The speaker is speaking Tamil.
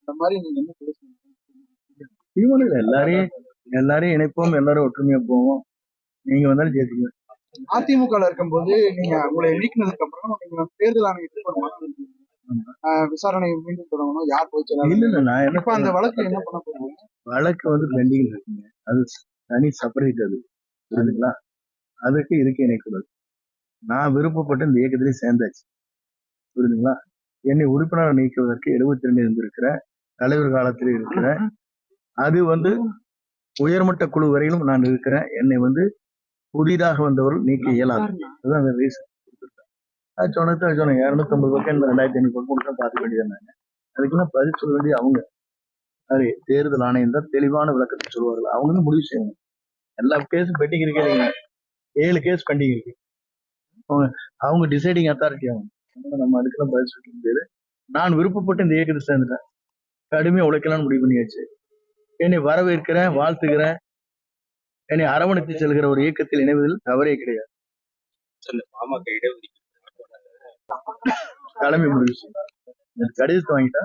இந்த மாதிரி நீங்க என்ன தீவனம் எல்லாரையும் எல்லாரையும் இணைப்போம். எல்லாரும் ஒற்றுமையா போவோம். நீங்க வந்தாலும் ஜெயிச்சுங்க அதிமுக இருக்கும்போது நீங்க உங்களை நீக்கினதுக்கு அப்புறம் நீங்க தேர்தல் ஆணையத்துக்கு ஒரு மனு விசாரணை மீண்டும் தொடங்கணும். யார் போய் இல்ல இல்ல நான் என்ன அந்த வழக்கு என்ன பண்ண போறீங்க? வழக்கு வந்து பெண்டிங் இருக்குங்க அது தனி செப்பரேட் அது. புரியுதுங்களா அதுக்கு இதுக்கு இணைக்கூடாது நான் விருப்பப்பட்டு இந்த இயக்கத்திலே சேர்ந்தாச்சு. புரியுதுங்களா என்னை உறுப்பினர் நீக்குவதற்கு எழுபத்தி ரெண்டு இருந்திருக்கிற தலைவர் காலத்தில் இருக்கிற அது வந்து உயர்மட்ட குழு வரையிலும் நான் இருக்கிறேன். என்னை வந்து புதிதாக வந்தவர்கள் நீக்க இயலாது. அதுதான் அந்த ரீசன் அது சொன்னது சொன்னேன். இரநூத்தம்பது பக்கம் ரெண்டாயிரத்தி ஐநூறு பக்கம் மட்டும் பார்த்துக்க வேண்டியது அதுக்கெல்லாம் பதில் சொல்ல வேண்டிய அவங்க. அது தேர்தல் ஆணையம் தான் தெளிவான விளக்கத்தை சொல்லுவார்கள். அவங்க வந்து முடிவு செய்யணும். எல்லா கேஸும் பெண்டிங் இருக்கீங்க. ஏழு கேஸ் பெண்டிங் இருக்கு. அவங்க அவங்க டிசைடிங் அத்தாரிட்டி அவங்க. நம்ம அதுக்கெல்லாம் பதில் சொல்ல முடியாது. நான் விருப்பப்பட்டு இந்த இயக்கத்தை சேர்ந்துட்டேன். கடுமையா உழைக்கலாம்னு முடிவு பண்ணியாச்சு. என்னை வரவேற்கிறேன் வாழ்த்துகிறேன். என்னை அரவணைத்து செல்கிற ஒரு இயக்கத்தில் இணைவதில் தவறே கிடையாது. தலைமை முடிவு கடிதத்தை வாங்கிட்டா